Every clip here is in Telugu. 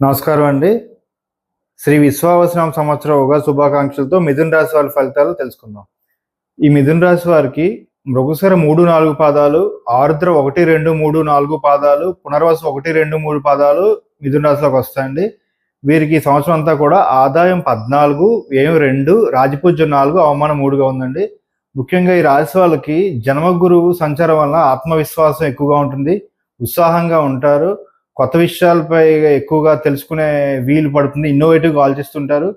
నమస్కారం అండి. శ్రీ విశ్వావసనామ సంవత్సరం ఉగా శుభాకాంక్షలతో మిథున రాశి వారి ఫలితాలు తెలుసుకుందాం. ఈ మిథున రాశి వారికి మృగసర మూడు నాలుగు పాదాలు ఆరుద్ర ఒకటి రెండు మూడు నాలుగు పాదాలు పునర్వసు ఒకటి రెండు మూడు పాదాలు మిథున రాశిలోకి వస్తాయండి. వీరికి సంవత్సరం అంతా కూడా ఆదాయం పద్నాలుగు వ్యయం రెండు రాజపూజ్యం నాలుగు అవమానం మూడుగా ఉందండి. ముఖ్యంగా ఈ రాశి వాళ్ళకి జన్మగురువు సంచారం వల్ల ఆత్మవిశ్వాసం ఎక్కువగా ఉంటుంది ఉత్సాహంగా ఉంటారు. కొత్త విషయాలపై ఎక్కువగా తెలుసుకునే వీలు పడుతుంది. ఇన్నోవేటివ్గా ఆలోచిస్తుంటారు.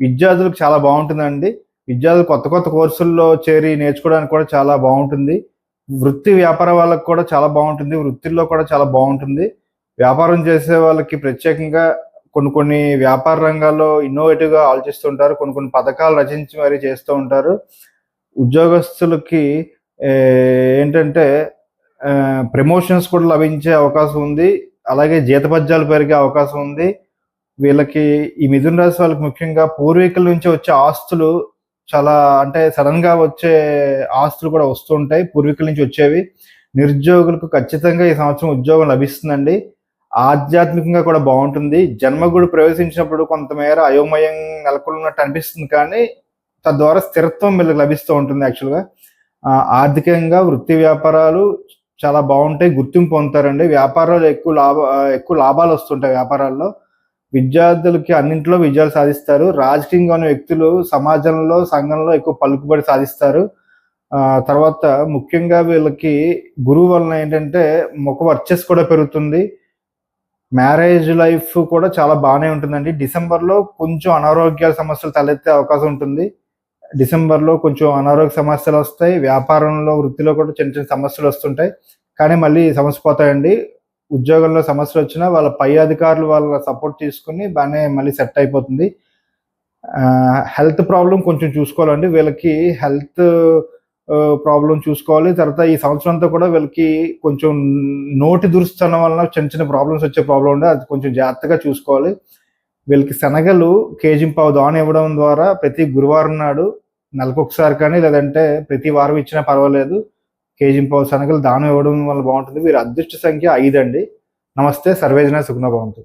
విద్యార్థులకు చాలా బాగుంటుందండి. విద్యార్థులు కొత్త కొత్త కోర్సుల్లో చేరి నేర్చుకోవడానికి కూడా చాలా బాగుంటుంది. వృత్తి వ్యాపార వాళ్ళకి కూడా చాలా బాగుంటుంది. వృత్తిలో కూడా చాలా బాగుంటుంది. వ్యాపారం చేసే వాళ్ళకి ప్రత్యేకంగా కొన్ని కొన్ని వ్యాపార రంగాల్లో ఇన్నోవేటివ్గా ఆలోచిస్తుంటారు. కొన్ని కొన్ని పథకాలు రచించి మరీ చేస్తూ ఉంటారు. ఉద్యోగస్తులకి ఏంటంటే ప్రమోషన్స్ కూడా లభించే అవకాశం ఉంది. అలాగే జీతపద్యాలు పెరిగే అవకాశం ఉంది. వీళ్ళకి ఈ మిథున రాశి వాళ్ళకి ముఖ్యంగా పూర్వీకుల నుంచి వచ్చే ఆస్తులు చాలా అంటే సడన్గా వచ్చే ఆస్తులు కూడా వస్తుంటాయి పూర్వీకుల నుంచి వచ్చేవి. నిరుద్యోగులకు ఖచ్చితంగా ఈ సంవత్సరం ఉద్యోగం లభిస్తుందండి. ఆధ్యాత్మికంగా కూడా బాగుంటుంది. జన్మగుడు ప్రవేశించినప్పుడు కొంతమేర అయోమయం నెలకొన్నట్టు అనిపిస్తుంది కానీ తద్వారా స్థిరత్వం వీళ్ళకి లభిస్తూ ఉంటుంది యాక్చువల్గా. ఆర్థికంగా వృత్తి వ్యాపారాలు చాలా బాగుంటాయి గుర్తింపు పొందుతారండి. వ్యాపారాలు ఎక్కువ లాభ ఎక్కువ లాభాలు వస్తుంటాయి వ్యాపారాల్లో. విద్యార్థులకి అన్నింటిలో విజయాలు సాధిస్తారు. రాజకీయంగా ఉన్న వ్యక్తులు సమాజంలో సంఘంలో ఎక్కువ పలుకుబడి సాధిస్తారు. తర్వాత ముఖ్యంగా వీళ్ళకి గురువు వలన ఏంటంటే ముఖ వర్చస్ కూడా పెరుగుతుంది. మ్యారేజ్ లైఫ్ కూడా చాలా బాగానే ఉంటుందండి. డిసెంబర్లో కొంచెం అనారోగ్య సమస్యలు తలెత్తే అవకాశం ఉంటుంది. డిసెంబర్లో కొంచెం అనారోగ్య సమస్యలు వస్తాయి వ్యాపారంలో వృత్తిలో కూడా చిన్న చిన్న సమస్యలు వస్తుంటాయి. కానీ మళ్ళీ సమస్య పోతాయండి. ఉద్యోగంలో సమస్యలు వచ్చినా వాళ్ళ పై అధికారులు వాళ్ళ సపోర్ట్ తీసుకుని బాగానే మళ్ళీ సెట్ అయిపోతుంది. హెల్త్ ప్రాబ్లం కొంచెం చూసుకోవాలండి. వీళ్ళకి హెల్త్ ప్రాబ్లం చూసుకోవాలి. తర్వాత ఈ సంవత్సరం అంతా కూడా వీళ్ళకి కొంచెం నోటి దురుస్తనం వలన చిన్న చిన్న ప్రాబ్లమ్స్ వచ్చే ప్రాబ్లం ఉండే అది కొంచెం జాగ్రత్తగా చూసుకోవాలి. వీళ్ళకి శనగలు కేజీ పావు దాని ఇవ్వడం ద్వారా ప్రతి గురువారం నాడు నెలకొకసారి కానీ లేదంటే ప్రతి వారం ఇచ్చినా పర్వాలేదు. కేజీ పావు శనగలు దానం ఇవ్వడం వల్ల బాగుంటుంది. వీరి అదృష్ట సంఖ్య ఐదు అండి నమస్తే సర్వేజన సుగుణ భవంతు.